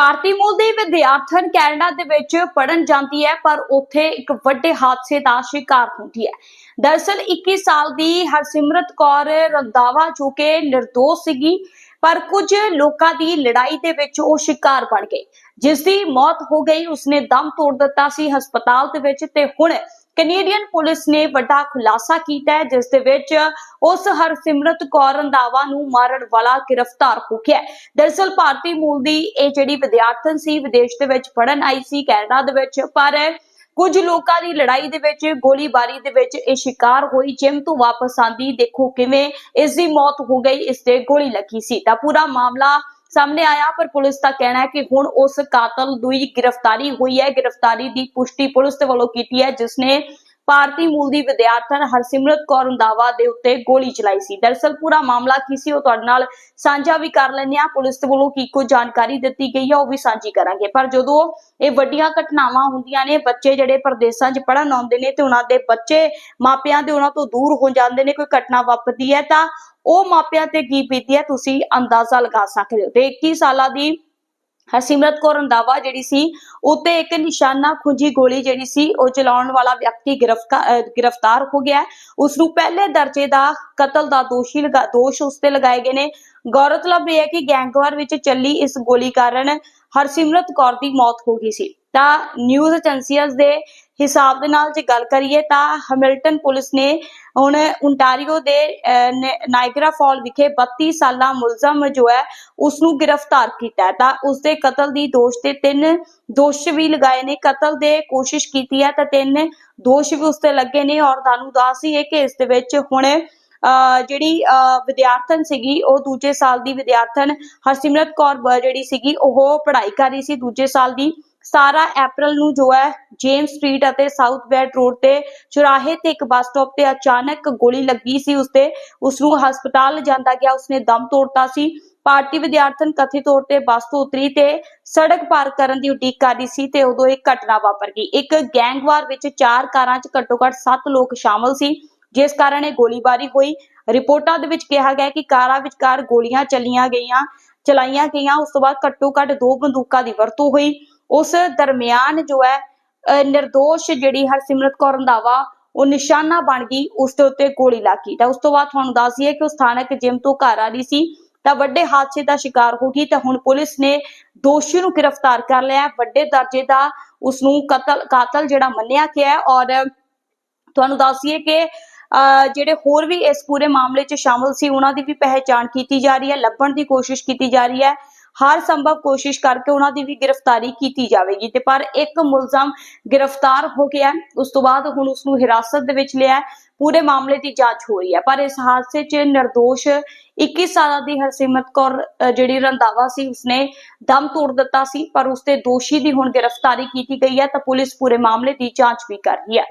ਭਾਰਤੀ ਮੂਲ ਦੀ ਵਿਦਿਆਰਥਣ ਕੈਨੇਡਾ ਦੇ ਵਿੱਚ ਪੜਨ ਜਾਂਦੀ ਹੈ, ਪਰ ਉੱਥੇ ਇੱਕ ਵੱਡੇ ਹਾਦਸੇ ਦਾ ਸ਼ਿਕਾਰ ਹੁੰਦੀ ਹੈ। ਦਰਅਸਲ 21 ਸਾਲ ਦੀ ਹਰਸਿਮਰਤ ਕੌਰ ਰੰਦਾਵਾ ਜੋ ਕਿ ਨਿਰਦੋਸ਼ ਸੀਗੀ, ਪਰ ਕੁਝ ਲੋਕਾਂ ਦੀ ਲੜਾਈ ਦੇ ਵਿੱਚ ਉਹ ਸ਼ਿਕਾਰ ਬਣ ਗਈ। ਜਿਸ ਦੀ ਮੌਤ ਹੋ ਗਈ, ਉਸਨੇ ਦਮ ਤੋੜ ਦਿੱਤਾ ਸੀ ਹਸਪਤਾਲ ਦੇ ਵਿੱਚ ਤੇ ਹੁਣ ਕੈਨੇਡੀਅਨ ਪੁਲਿਸ ਨੇ ਵੱਡਾ ਖੁਲਾਸਾ ਕੀਤਾ ਹੈ, ਜਿਸ ਦੇ ਵਿੱਚ ਉਸ ਹਰਸਿਮਰਤ ਕੌਰ ਰੰਧਾਵਾ ਨੂੰ ਮਾਰਨ ਵਾਲਾ ਗ੍ਰਿਫਤਾਰ ਹੋ ਗਿਆ ਹੈ। ਭਾਰਤੀ ਮੂਲ ਦੀ ਇਹ ਜਿਹੜੀ ਵਿਦਿਆਰਥਣ ਸੀ, ਵਿਦੇਸ਼ ਦੇ ਵਿੱਚ ਪੜਨ ਆਈ ਸੀ, ਕੈਨੇਡਾ ਦੇ ਵਿੱਚ, ਪਰ ਕੁਝ ਲੋਕਾਂ ਦੀ ਲੜਾਈ ਦੇ ਵਿੱਚ, ਗੋਲੀਬਾਰੀ ਦੇ ਵਿੱਚ ਇਹ ਸ਼ਿਕਾਰ ਹੋਈ ਜਿਮ ਤੋਂ ਵਾਪਸ ਆਂਦੀ, ਦੇਖੋ ਕਿਵੇਂ ਇਸ ਦੀ ਮੌਤ ਹੋ ਗਈ, ਇਸ ਤੇ ਗੋਲੀ ਲੱਗੀ ਸੀ ਤਾਂ ਪੂਰਾ ਮਾਮਲਾ ਸਾਹਮਣੇ ਆਇਆ, ਪਰ ਪੁਲਿਸ ਦਾ ਕਹਿਣਾ ਹੈ ਕਿ ਹੁਣ ਉਸ ਕਾਤਲ ਦੀ ਗ੍ਰਿਫਤਾਰੀ ਹੋਈ ਹੈ। ਗ੍ਰਿਫਤਾਰੀ ਦੀ ਪੁਸ਼ਟੀ ਪੁਲਿਸ ਦੇ ਵੱਲੋਂ ਕੀਤੀ ਹੈ, ਜਿਸ ਨੇ ਭਾਰਤੀ ਮੂਲ ਦੀ ਵਿਦਿਆਰਥਣ ਹਰਸਿਮਰਤ ਕੌਰ ਰੰਧਾਵਾ ਦੇ ਉੱਤੇ ਗੋਲੀ ਚਲਾਈ ਸੀ। ਦਰਅਸਲ ਪੂਰਾ ਮਾਮਲਾ ਕੀ ਸੀ, ਉਹ ਤੁਹਾਡੇ ਨਾਲ ਸਾਂਝਾ ਵੀ ਕਰ ਲੈਂਦੇ ਆ ਪੁਲਿਸ ਦੇ ਵੱਲੋਂ ਕੀ ਕੋਈ ਜਾਣਕਾਰੀ ਦਿੱਤੀ ਗਈ ਹੈ, ਉਹ ਵੀ ਸਾਂਝੀ ਕਰਾਂਗੇ। ਪਰ ਜਦੋਂ ਇਹ ਵੱਡੀਆਂ ਘਟਨਾਵਾਂ ਹੁੰਦੀਆਂ ਨੇ, ਬੱਚੇ ਜਿਹੜੇ ਪ੍ਰਦੇਸ਼ਾਂ 'ਚ ਪੜਨ ਆਉਂਦੇ ਨੇ ਤੇ ਉਹਨਾਂ ਦੇ ਬੱਚੇ ਮਾਪਿਆਂ ਦੇ ਉਹਨਾਂ ਤੋਂ ਦੂਰ ਹੋ ਜਾਂਦੇ ਨੇ, ਕੋਈ ਘਟਨਾ ਵਾਪਰਦੀ ਹੈ, ਤਾਂ ਉਹ ਮਾਪਿਆਂ ਤੇ ਕੀ ਬੀਤੀ ਹੈ, ਤੁਸੀਂ ਅੰਦਾਜ਼ਾ ਲਗਾ ਸਕਦੇ ਹੋ। ਤੇ 21 ਸਾਲਾਂ ਦੀ ਹਰਸਿਮਰਤ ਕੌਰ ਰੰਧਾਵਾ ਜਿਹੜੀ ਸੀ, ਉੱਤੇ ਇੱਕ ਨਿਸ਼ਾਨਾ ਖੁੰਜੀ ਗੋਲੀ ਜਿਹੜੀ ਸੀ, ਉਹ ਚਲਾਉਣ ਵਾਲਾ ਵਿਅਕਤੀ ਗ੍ਰਿਫਤਾਰ ਹੋ ਗਿਆ ਉਸ ਨੂੰ ਪਹਿਲੇ ਦਰਜੇ ਦਾ ਕਤਲ ਦਾ ਦੋਸ਼ੀ ਲਗਾ, ਦੋਸ਼ ਉਸ ਤੇ ਲਗਾਏ ਗਏ ਨੇ। ਗੌਰਤਲਬ ਇਹ ਹੈ ਕਿ ਗੈਂਗਵਾਰ ਵਿੱਚ ਚੱਲੀ ਇਸ ਗੋਲੀ ਕਾਰਨ ਹਰਸਿਮਰਤ ਕੌਰ ਦੀ ਮੌਤ ਹੋ ਗਈ ਸੀ। ਤਾਂ ਨਿਊਜ਼ ਏਜੰਸੀਆਂ ਦੇ ਹਿਸਾਬ ਦੇ ਨਾਲ ਜੇ ਗੱਲ ਕਰੀਏ ਤਾਂ ਹੈਮਿਲਟਨ ਪੁਲਿਸ ਨੇ ਹੁਣ ontario ਦੇ ਨਾਇਗਰਾ ਫਾਲ ਵਿਖੇ 32 ਸਾਲਾ ਮੁਲਜ਼ਮ ਜੋ ਹੈ ਉਸ ਨੂੰ ਗ੍ਰਿਫਤਾਰ ਕੀਤਾ ਹੈ। ਤਾਂ ਉਸ ਦੇ ਕਤਲ ਦੀ ਦੋਸ਼ ਤੇ ਤਿੰਨ ਦੋਸ਼ ਵੀ ਲਗਾਏ ਨੇ। ਕਤਲ ਦੇ ਕੋਸ਼ਿਸ਼ ਕੀਤੀ ਹੈ ਤਾਂ ਤਿੰਨ ਦੋਸ਼ ਵੀ ਉਸ ਤੇ ਲੱਗੇ ਨੇ ਔਰ ਤੁਹਾਨੂੰ ਦੱਸ ਹੈ ਕਿ ਇਸ ਦੇ ਵਿੱਚ ਹੁਣ ਅਹ, ਜਿਹੜੀ ਅਹ, ਵਿਦਿਆਰਥਣ ਸੀਗੀ ਉਹ ਦੂਜੇ ਸਾਲ ਦੀ ਵਿਦਿਆਰਥਣ ਹਰਸਿਮਰਤ ਕੌਰ ਜਿਹੜੀ ਸੀਗੀ ਉਹ ਪੜ੍ਹਾਈ ਕਰ ਰਹੀ ਸੀ। ਦੂਜੇ ਸਾਲ ਦੀ 17 ਅਪ੍ਰੈਲ ਨੂੰ ਜੋ ਹੈ ਜੇਮਸ ਸਟਰੀਟ ਅਤੇ ਸਾਊਥ ਵੈਟ ਰੋਡ ਤੇ ਚੁਰਾਹੇ ਤੇ ਇੱਕ ਬੱਸ ਸਟਾਪ ਤੇ ਅਚਾਨਕ ਗੋਲੀ ਲੱਗੀ ਸੀ ਉਸਤੇ ਉਸ ਨੂੰ ਹਸਪਤਾਲ ਲਿਜਾਂਦਾ ਗਿਆ, ਉਸਨੇ ਦਮ ਤੋੜਤਾ ਸੀ। ਪਾਰਟੀ ਵਿਦਿਆਰਥਣ ਕਥਿਤ ਤੌਰ ਤੇ ਬੱਸ ਤੋਂ ਉਤਰੀ ਤੇ ਸੜਕ ਪਾਰ ਕਰਨ ਦੀ ਉਡੀਕ ਕਰ ਰਹੀ ਸੀ ਤੇ ਉਦੋਂ ਇੱਕ ਘਟਨਾ ਵਾਪਰ ਗਈ। ਇੱਕ ਗੈਂਗਵਾਰ ਵਿੱਚ ਚਾਰ ਕਾਰਾਂ 'ਚ ਘੱਟੋ-ਘੱਟ 7 ਲੋਕ ਸ਼ਾਮਲ ਸੀ, ਜਿਸ ਕਾਰਨ ਇਹ ਗੋਲੀਬਾਰੀ ਹੋਈ। ਰਿਪੋਰਟਾਂ ਦੇ ਵਿੱਚ ਕਿਹਾ ਗਿਆ ਕਿ ਕਾਰਾਂ ਵਿਚਕਾਰ ਗੋਲੀਆਂ ਚੱਲੀਆਂ ਗਈਆਂ, ਚਲਾਈਆਂ ਗਈਆਂ, ਉਸ ਤੋਂ ਬਾਅਦ ਘੱਟੋ-ਘੱਟ ਦੋ ਬੰਦੂਕਾਂ ਦੀ ਵਰਤੋਂ ਹੋਈ। ਉਸ ਦਰਮਿਆਨ ਜੋ ਹੈ ਅਹ, ਨਿਰਦੋਸ਼ ਜਿਹੜੀ ਹਰਸਿਮਰਤ ਕੌਰ ਰੰਧਾਵਾ ਉਹ ਨਿਸ਼ਾਨਾ ਬਣ ਗਈ ਉਸ ਦੇ ਉੱਤੇ ਗੋਲੀ ਲੱਗ। ਤਾਂ ਉਸ ਤੋਂ ਬਾਅਦ ਤੁਹਾਨੂੰ ਦੱਸ ਦਈਏ ਕਿ ਉਹ ਸਥਾਨਕ ਜਿਮ ਤੋਂ ਘਰ ਆ ਰਹੀ ਸੀ। ਤਾਂ ਵੱਡੇ ਹਾਦਸੇ ਦਾ ਸ਼ਿਕਾਰ ਹੋ ਗਈ ਤਾਂ ਹੁਣ ਪੁਲਿਸ ਨੇ ਦੋਸ਼ੀ ਨੂੰ ਗ੍ਰਿਫਤਾਰ ਕਰ ਲਿਆ ਵੱਡੇ ਦਰਜੇ ਦਾ ਉਸ ਨੂੰ ਕਤਲ ਕਾਤਲ ਜਿਹੜਾ ਮੰਨਿਆ ਗਿਆ ਔਰ ਤੁਹਾਨੂੰ ਦੱਸ ਦਈਏ ਕਿ ਅਹ, ਜਿਹੜੇ ਹੋਰ ਵੀ ਇਸ ਪੂਰੇ ਮਾਮਲੇ 'ਚ ਸ਼ਾਮਲ ਸੀ ਉਹਨਾਂ ਦੀ ਵੀ ਪਹਿਚਾਣ ਕੀਤੀ ਜਾ ਰਹੀ ਹੈ ਲੱਭਣ ਦੀ ਕੋਸ਼ਿਸ਼ ਕੀਤੀ ਜਾ ਰਹੀ ਹੈ। ਹਰ ਸੰਭਵ ਕੋਸ਼ਿਸ਼ ਕਰਕੇ ਉਹਨਾਂ ਦੀ ਵੀ ਗ੍ਰਿਫਤਾਰੀ ਕੀਤੀ ਜਾਵੇਗੀ ਤੇ ਪਰ ਇੱਕ ਮੁਲਜ਼ਮ ਗ੍ਰਿਫਤਾਰ ਹੋ ਗਿਆ ਉਸ ਤੋਂ ਬਾਅਦ ਹੁਣ ਉਸ ਨੂੰ ਹਿਰਾਸਤ ਦੇ ਵਿੱਚ ਲਿਆ ਪੂਰੇ ਮਾਮਲੇ ਦੀ ਜਾਂਚ ਹੋ ਰਹੀ ਹੈ। ਪਰ ਇਸ ਹਾਦਸੇ 'ਚ ਨਿਰਦੋਸ਼ 21 ਸਾਲਾਂ ਦੀ ਹਰਸਿਮਰਤ ਕੌਰ ਜਿਹੜੀ ਰੰਧਾਵਾ ਸੀ, ਉਸਨੇ ਦਮ ਤੋੜ ਦਿੱਤਾ ਸੀ। ਪਰ ਉਸਤੇ ਦੋਸ਼ੀ ਦੀ ਹੁਣ ਗ੍ਰਿਫਤਾਰੀ ਕੀਤੀ ਗਈ ਹੈ ਤਾਂ ਪੁਲਿਸ ਪੂਰੇ ਮਾਮਲੇ ਦੀ ਜਾਂਚ ਵੀ ਕਰ ਰਹੀ ਹੈ।